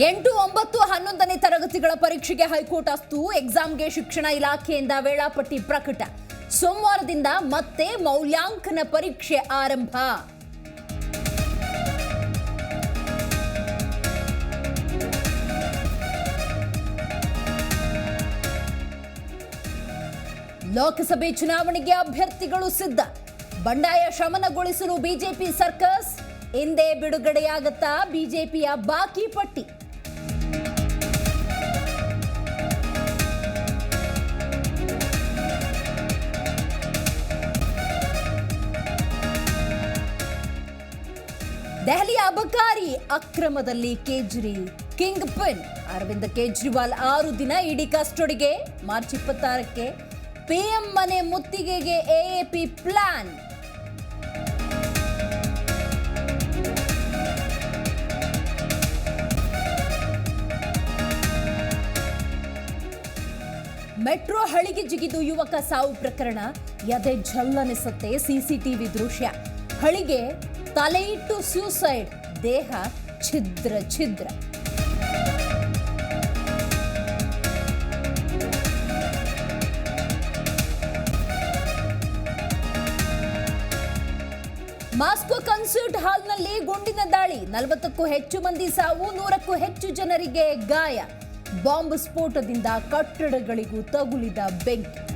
ಎಂಟು ಒಂಬತ್ತು ಹನ್ನೊಂದನೇ ತರಗತಿಗಳ ಪರೀಕ್ಷೆಗೆ ಹೈಕೋರ್ಟ್ ಅಸ್ತು. ಎಕ್ಸಾಮ್ಗೆ ಶಿಕ್ಷಣ ಇಲಾಖೆಯಿಂದ ವೇಳಾಪಟ್ಟಿ ಪ್ರಕಟ. ಸೋಮವಾರದಿಂದ ಮತ್ತೆ ಮೌಲ್ಯಾಂಕನ ಪರೀಕ್ಷೆ ಆರಂಭ. ಲೋಕಸಭೆ ಚುನಾವಣೆಗೆ ಅಭ್ಯರ್ಥಿಗಳು ಸಿದ್ಧ. ಬಂಡಾಯ ಶಮನಗೊಳಿಸಲು ಬಿಜೆಪಿ ಸರ್ಕಸ್. ಎಂದೇ ಬಿಡುಗಡೆಯಾಗತ್ತಾ ಬಿಜೆಪಿಯ ಬಾಕಿ ಪಟ್ಟಿ. ದೆಹಲಿಯ ಅಬಕಾರಿ ಅಕ್ರಮದಲ್ಲಿ ಕೇಜ್ರಿ, ಕಿಂಗ್ ಪಿನ್, ಅರವಿಂದ್ ಕೇಜ್ರಿವಾಲ್ ಆರು ದಿನ ಇಡಿ ಕಸ್ಟಡಿಗೆ. ಮಾರ್ಚ್ ಇಪ್ಪತ್ತಾರಕ್ಕೆ ಪಿಎಂ ಮನೆ ಮುತ್ತಿಗೆಗೆ ಎಎಪಿ ಪ್ಲಾನ್. ಮೆಟ್ರೋ ಹಳಿಗೆ ಜಿಗಿದು ಯುವಕ ಸಾವು ಪ್ರಕರಣ. ಎದೆ ಝಲ್ಲನಿಸುತ್ತೆ ಸಿಸಿಟಿವಿ ದೃಶ್ಯ. ಹಳಿಗೆ ತಲೆ ಇಟ್ಟು ಸ್ಯೂಸೈಡ್ ದೇಹ ಛಿದ್ರ ಛಿದ್ರ. ಮಾಸ್ಕೋ ಕನ್ಸರ್ಟ್ ಹಾಲ್ನಲ್ಲಿ ಗುಂಡಿನ ದಾಳಿ. ನಲವತ್ತಕ್ಕೂ ಹೆಚ್ಚು ಮಂದಿ ಸಾವು, ನೂರಕ್ಕೂ ಹೆಚ್ಚು ಜನರಿಗೆ ಗಾಯ. ಬಾಂಬ್ ಸ್ಫೋಟದಿಂದ ಕಟ್ಟಡಗಳಿಗೂ ತಗುಲಿದ ಬೆಂಕಿ.